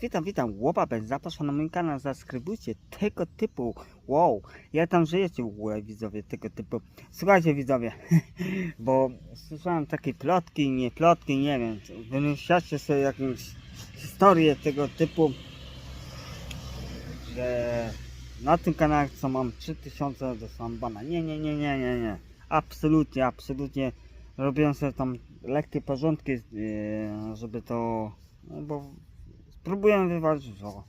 Witam, witam, łopa bez, zapraszam na mój kanał, zaskrybujcie tego typu, wow, jak tam żyjecie w ogóle widzowie tego typu, słuchajcie widzowie, bo słyszałem takie plotki, nie plotki, nie wiem, wymyślacie sobie jakąś historię tego typu, że na tym kanale co mam 3000 dostałem bana, nie, nie, nie, nie, nie, nie, absolutnie, absolutnie, robiłem sobie tam lekkie porządki, yy, żeby to, no bo spróbuję wywalczyć o,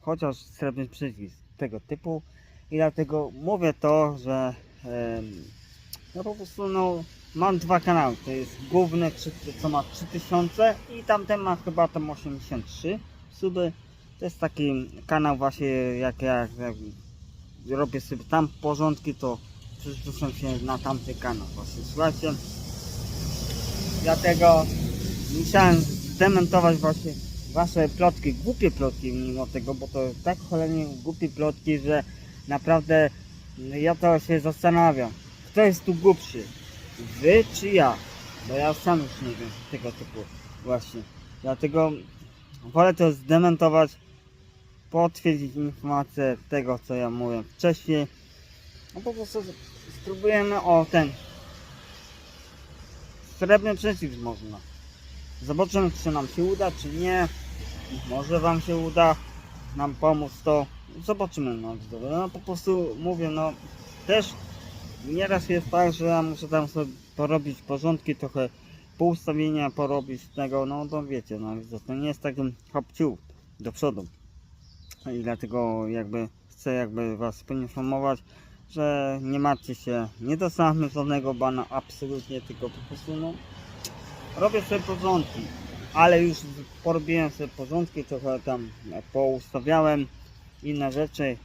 chociaż srebrny przycisk tego typu. I dlatego mówię to, że em, no po prostu no mam dwa kanały, to jest główny co ma 3000 i tamten ma chyba tam 83 suby, to jest taki kanał właśnie jak ja jak robię sobie tam porządki to przerzucam się na tamty kanał. Właśnie słuchajcie. Dlatego musiałem zdementować właśnie wasze plotki, głupie plotki mimo tego, bo to tak cholernie głupie plotki, że naprawdę ja to się zastanawiam, kto jest tu głupszy, wy czy ja, bo ja sam już nie wiem tego typu właśnie, dlatego wolę to zdementować, potwierdzić informację tego, co ja mówię wcześniej, no po prostu spróbujemy o ten srebrny przycisk można. Zobaczymy, czy nam się uda, czy nie. Może Wam się uda nam pomóc, to zobaczymy. No, no po prostu mówię, no też nieraz jest tak, że ja muszę tam sobie porobić porządki, trochę poustawienia porobić tego, no to wiecie, no to nie jest takim hopciu do przodu. I dlatego jakby chcę jakby Was poinformować, że nie martwcie się, nie dostałem żadnego bana, absolutnie, tylko po prostu no robię sobie porządki, ale już porobiłem sobie porządki, trochę tam poustawiałem inne rzeczy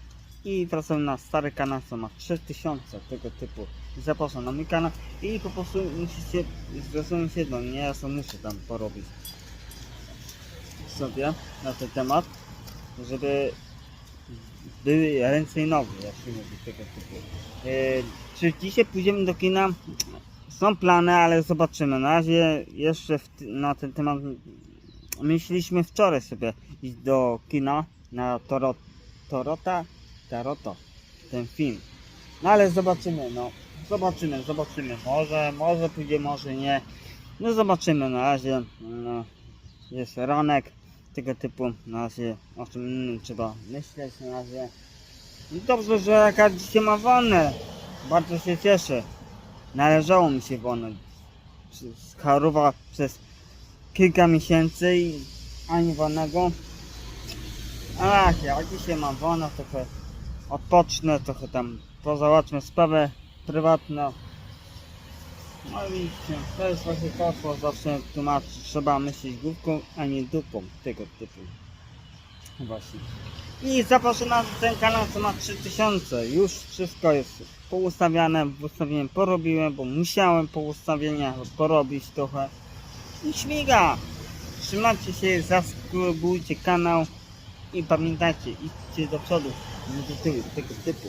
i wracam na stary kanał, co ma 3000 tego typu. Zapraszam na mój kanał i po prostu musicie zrozumieć jedno, nie ja sam muszę tam porobić sobie na ten temat, żeby były ręce i nogi, jak się mówi tego typu. E, czy dzisiaj pójdziemy do kina? Są plany, ale zobaczymy. Na razie jeszcze na ten temat myśleliśmy wczoraj sobie iść do kina na Toro, Torota, Taroto, ten film. No ale zobaczymy, no. Zobaczymy, zobaczymy. Może, może pójdzie, może nie. No zobaczymy na razie. No, jest ranek tego typu. Na razie o czym innym trzeba myśleć na razie. I dobrze, że jaka dzisiaj ma wolne. Bardzo się cieszę. Należało mi się wolne. Z Charowa przez kilka miesięcy i ani wolnego. Ach, ja dzisiaj mam wolno, trochę odpocznę, trochę tam pozałatwmy sprawę prywatną. No i to jest właśnie to, zawsze tłumaczy, trzeba myśleć główką, a nie dupą, tego typu. Właśnie. I zapraszam na ten kanał, co ma 3000. Już wszystko jest poustawiane, ustawiłem, porobiłem, bo musiałem po ustawieniach porobić trochę. I śmiga! Trzymajcie się, zasubskrybujcie kanał i pamiętajcie, idźcie do przodu, nie do tyłu, tego typu.